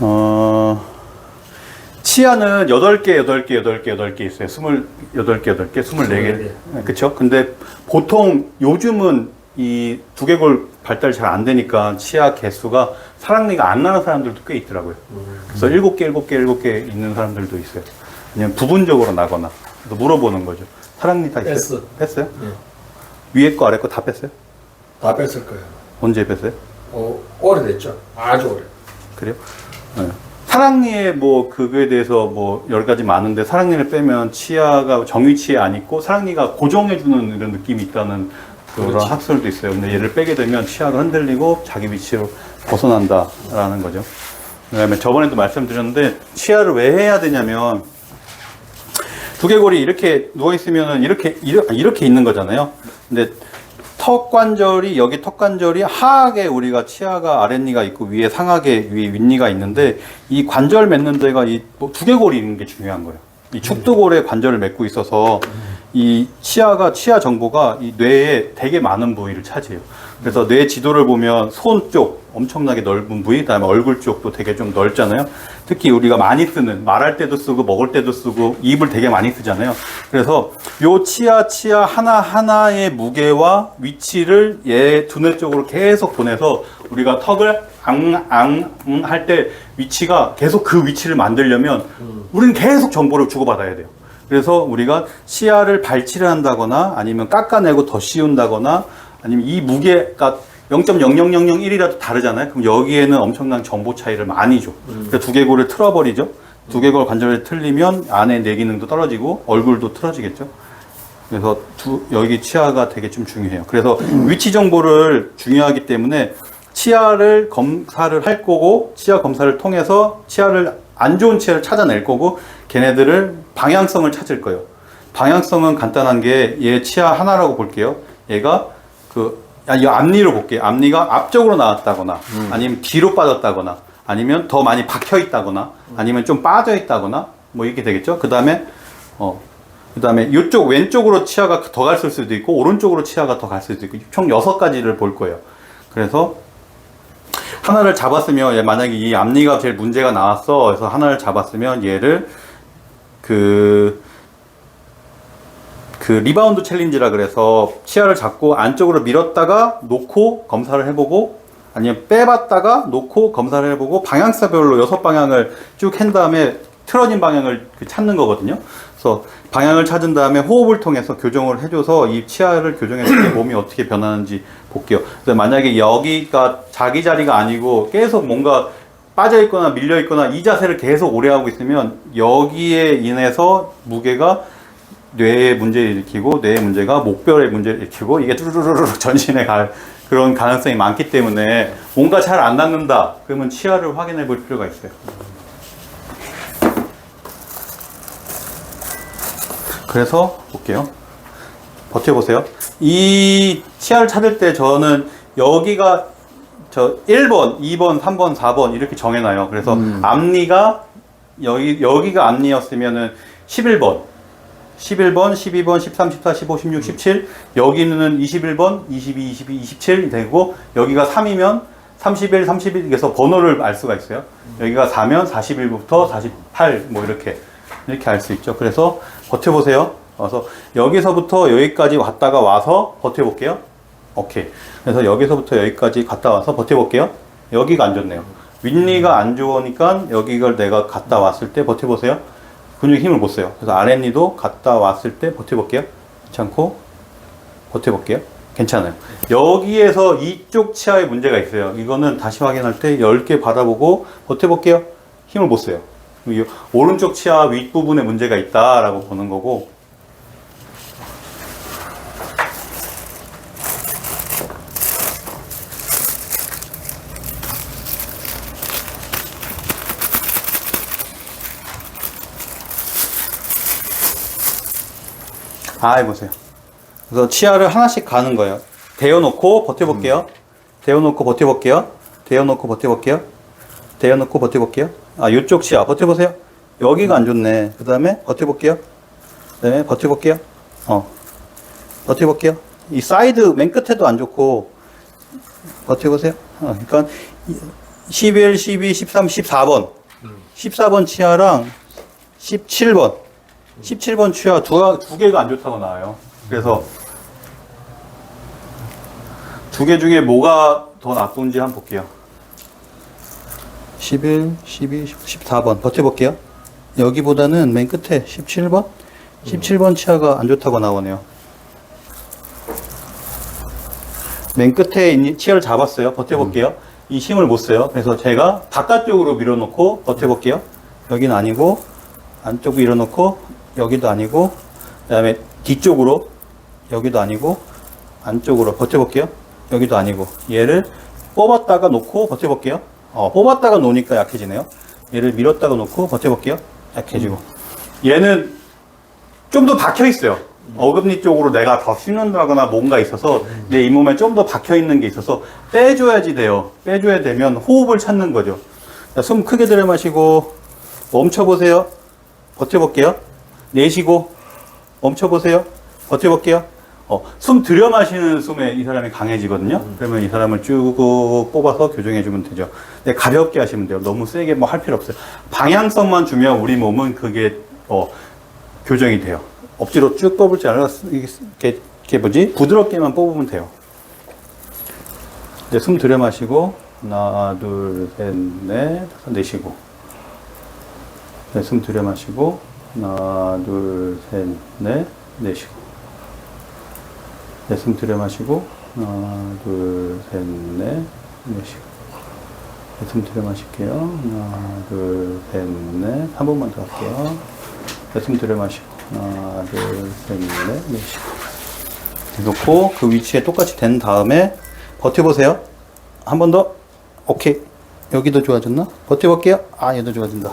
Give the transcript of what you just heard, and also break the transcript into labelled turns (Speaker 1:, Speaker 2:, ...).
Speaker 1: 어, 치아는 8개, 8개, 8개, 8개 있어요. 28개, 8개, 24개. 그쵸? 근데 보통 요즘은 이 두개골 발달이 잘안 되니까 치아 개수가 사랑니가 안 나는 사람들도 꽤 있더라고요. 그래서 7개, 7개, 7개 있는 사람들도 있어요. 그냥 부분적으로 나거나. 그래서 물어보는 거죠. 사랑니 다 있어요?
Speaker 2: 뺐어.
Speaker 1: 뺐어요?
Speaker 2: 예.
Speaker 1: 위에 거, 아래 거 다 뺐어요?
Speaker 2: 다 뺐을 거예요.
Speaker 1: 언제 뺐어요?
Speaker 2: 어, 오래됐죠. 아주 오래.
Speaker 1: 그래요? 네. 사랑니의 뭐 그거에 대해서 뭐 여러 가지 많은데 사랑니를 빼면 치아가 정위치에 안 있고 사랑니가 고정해주는 이런 느낌이 있다는 그런
Speaker 2: 그렇지.
Speaker 1: 학설도 있어요. 근데 얘를 빼게 되면 치아가 흔들리고 자기 위치로 벗어난다라는 거죠. 그다음에 저번에도 말씀드렸는데 치아를 왜 해야 되냐면 두개골이 이렇게 누워 있으면은 이렇게 이렇게, 이렇게 있는 거잖아요. 근데 턱 관절이 여기 턱 관절이 하악에 우리가 치아가 아랫니가 있고 위에 상하게 위에 윗니가 있는데 이 관절 맺는 데가 이 뭐 두개골이 있는 게 중요한 거예요. 이 축두골에 관절을 맺고 있어서 이 치아가 치아 정보가 이 뇌에 되게 많은 부위를 차지해요. 그래서 뇌 지도를 보면 손 쪽 엄청나게 넓은 부위, 그다음에 얼굴 쪽도 되게 좀 넓잖아요. 특히 우리가 많이 쓰는 말할 때도 쓰고 먹을 때도 쓰고 입을 되게 많이 쓰잖아요. 그래서 요 치아 치아 하나 하나의 무게와 위치를 얘 두뇌 쪽으로 계속 보내서 우리가 턱을 앙앙 할 때 위치가 계속 그 위치를 만들려면 우리는 계속 정보를 주고받아야 돼요. 그래서 우리가 치아를 발치를 한다거나 아니면 깎아내고 더 씌운다거나 아니면 이 무게가 0.00001이라도 다르잖아요. 그럼 여기에는 엄청난 정보 차이를 많이 줘. 그래서 두개골을 틀어버리죠. 두개골 관절을 틀리면 안에 뇌 기능도 떨어지고 얼굴도 틀어지겠죠. 그래서 두, 여기 치아가 되게 좀 중요해요. 그래서 위치 정보를 중요하기 때문에 치아를 검사를 할 거고 치아 검사를 통해서 치아를 안 좋은 치아를 찾아낼 거고 걔네들을 방향성을 찾을 거예요. 방향성은 간단한 게 얘 치아 하나라고 볼게요. 얘가 그 아, 이 앞니로 볼게요. 앞니가 앞쪽으로 나왔다거나 아니면 뒤로 빠졌다거나 아니면 더 많이 박혀 있다거나 아니면 좀 빠져 있다거나 뭐 이렇게 되겠죠. 그 다음에 어 그 다음에 이쪽 왼쪽으로 치아가 더 갔을 수도 있고 오른쪽으로 치아가 더 갔을 수도 있고 총 여섯 가지를 볼 거예요. 그래서 하나를 잡았으면 얘 만약에 이 앞니가 제일 문제가 나왔어. 그래서 하나를 잡았으면 얘를 그, 그 리바운드 챌린지라 그래서 치아를 잡고 안쪽으로 밀었다가 놓고 검사를 해보고 아니면 빼봤다가 놓고 검사를 해보고 방향사별로 여섯 방향을 쭉 한 다음에 틀어진 방향을 그 찾는 거거든요. 그래서 방향을 찾은 다음에 호흡을 통해서 교정을 해줘서 이 치아를 교정했을 때 몸이 어떻게 변하는지 볼게요. 그래서 만약에 여기가 자기 자리가 아니고 계속 뭔가 빠져 있거나 밀려 있거나 이 자세를 계속 오래 하고 있으면 여기에 인해서 무게가 뇌에 문제를 일으키고 뇌의 문제가 목별에 문제를 일으키고 이게 뚜루루루 전신에 갈 그런 가능성이 많기 때문에 뭔가 잘안 닿는다 그러면 치아를 확인해 볼 필요가 있어요. 그래서 볼게요. 버텨보세요. 이 치아를 찾을 때 저는 여기가 저 1번, 2번, 3번, 4번 이렇게 정해놔요. 그래서 앞니가 여기, 여기가 앞니였으면은 11번, 11번, 12번, 13, 14, 15, 16, 17 여기는 21번, 22, 22, 27이 되고 여기가 3이면 31, 31에서 번호를 알 수가 있어요. 여기가 4면 41부터 48 뭐 이렇게 이렇게 알 수 있죠. 그래서 버텨보세요. 와서 여기서부터 여기까지 왔다가 와서 버텨볼게요. 오케이. 그래서 여기서부터 여기까지 갔다 와서 버텨볼게요. 여기가 안 좋네요. 윗니가 안 좋으니까 여기를 내가 갔다 왔을 때 버텨보세요. 근육 힘을 못 써요. 그래서 아랫니도 갔다 왔을 때 버텨볼게요. 괜찮고 버텨볼게요. 괜찮아요. 여기에서 이쪽 치아에 문제가 있어요. 이거는 다시 확인할 때 10개 받아보고 버텨볼게요. 힘을 못 써요. 이 오른쪽 치아 윗부분에 문제가 있다라고 보는 거고 아, 해보세요. 그래서 치아를 하나씩 가는 거예요. 대어놓고 버텨볼게요. 대어놓고 버텨볼게요. 대어놓고 버텨볼게요. 대어놓고 버텨볼게요. 아, 이쪽 치아 버텨보세요. 여기가 안 좋네. 그 다음에 버텨볼게요. 그 버텨볼게요. 어. 버텨볼게요. 이 사이드 맨 끝에도 안 좋고, 버텨보세요. 어, 그러니까 이- 11, 12, 13, 14번. 14번 치아랑 17번. 17번 치아 두, 두 개가 안 좋다고 나와요. 그래서 두 개 중에 뭐가 더 나쁜지 한번 볼게요. 11, 12, 14번. 버텨볼게요. 여기보다는 맨 끝에 17번? 17번 치아가 안 좋다고 나오네요. 맨 끝에 치아를 잡았어요. 버텨볼게요. 이 힘을 못 써요. 그래서 제가 바깥쪽으로 밀어놓고 버텨볼게요. 여기는 아니고, 안쪽으로 밀어놓고, 여기도 아니고, 그 다음에 뒤쪽으로, 여기도 아니고, 안쪽으로 버텨볼게요. 여기도 아니고, 얘를 뽑았다가 놓고 버텨볼게요. 어, 뽑았다가 놓으니까 약해지네요. 얘를 밀었다가 놓고 버텨볼게요. 약해지고. 얘는 좀 더 박혀 있어요. 어금니 쪽으로 내가 더 씹는다거나 뭔가 있어서 내 잇몸에 좀 더 박혀 있는 게 있어서 빼줘야지 돼요. 빼줘야 되면 호흡을 찾는 거죠. 자, 숨 크게 들여 마시고 멈춰보세요. 버텨볼게요. 내쉬고 멈춰보세요. 버텨볼게요. 어, 숨 들여 마시는 숨에 이 사람이 강해지거든요. 그러면 이 사람을 쭉 뽑아서 교정해주면 되죠. 근데 가볍게 하시면 돼요. 너무 세게 뭐 할 필요 없어요. 방향성만 주면 우리 몸은 그게 어, 교정이 돼요. 억지로 쭉 뽑을 줄 알아. 이게, 이게 뭐지? 부드럽게만 뽑으면 돼요. 이제 숨 들여 마시고, 하나, 둘, 셋, 넷, 다섯, 내쉬고. 네, 숨 들여 마시고, 하나, 둘, 셋, 넷, 내쉬고. 네, 숨 들여 마시고, 하나, 둘, 셋, 넷, 내쉬고. 네, 숨 들여 마실게요. 하나, 둘, 셋, 넷. 한 번만 더 할게요. 네, 숨 들여 마시고. 하나, 둘, 셋, 넷, 내쉬고. 놓고 그 위치에 똑같이 된 다음에 버텨보세요. 한 번 더. 오케이. 여기도 좋아졌나? 버텨볼게요. 아, 얘도 좋아진다.